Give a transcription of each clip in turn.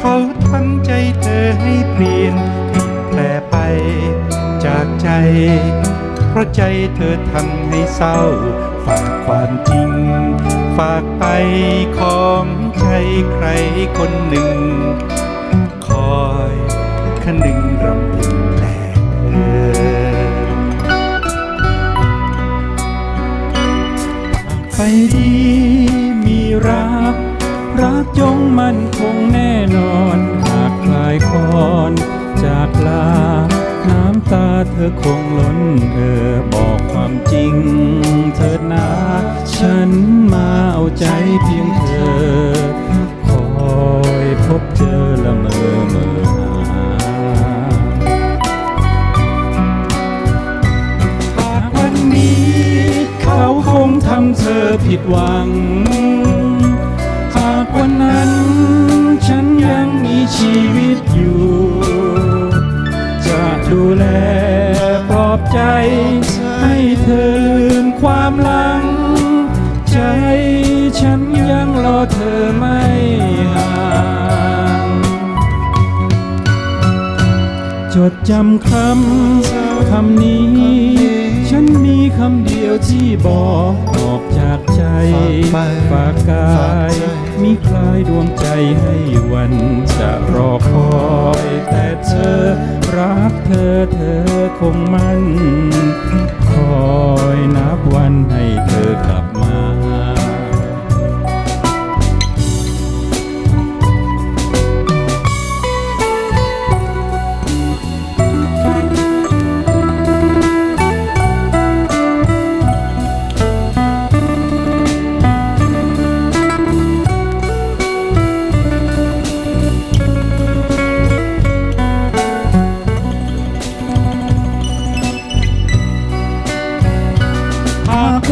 เขาทั้งใจเธอให้เปลี่ยนแปลไปจากใจ เพราะใจเธอทำให้เศร้า ฝากความจริง ฝากไปของใจใครคนหนึ่ง คอยคนึงรำพึงแลเธอไปดีมีรัก รักจงมั่นคงแน่นอนหากคลายคอนจากลา น้ำตาเธอคงล้นเออบอกความจริง เธอนาฉันมาเอาใจเพียงเธอ คอยพบเจอละเมอเมอหาหาวันนี้เขาคงทำเธอผิดหวัง เธอไม่ห่างจดจำคำคำนี้ ฉันมีคำเดียวที่บอกออกจากใจฝากกายมีคลายดวงใจให้วันจะรอคอย แต่เธอรักเธอเธอคงมั่น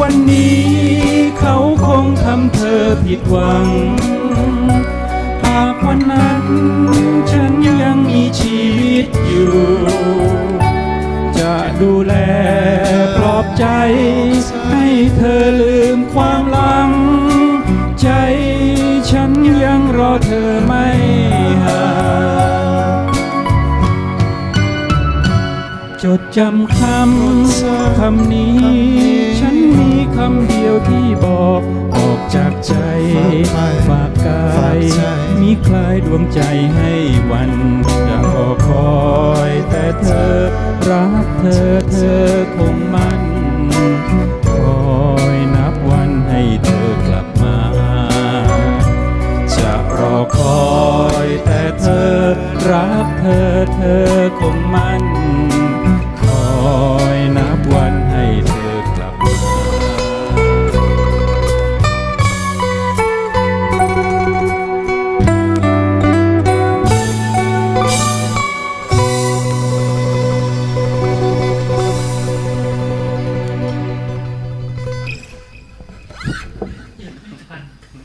วันนี้เขาคงทำเธอผิดหวัง หากวันนั้นฉันยังมีชีวิตอยู่ จะดูแลปลอบใจ ให้เธอลืมความหลัง ใจฉันยังรอเธอไม่ห่างจดจำคำคำนี้ำเดียวที่บอกออกจากใจ ฝากกายมีคลายดวงใจให้วันจะรอคอยแต่เธอ รักเธอเธอคงมั่นคอยนับวันให้เธอกลับมา จะรอคอยแต่เธอ รักเธอเธอคงมั่น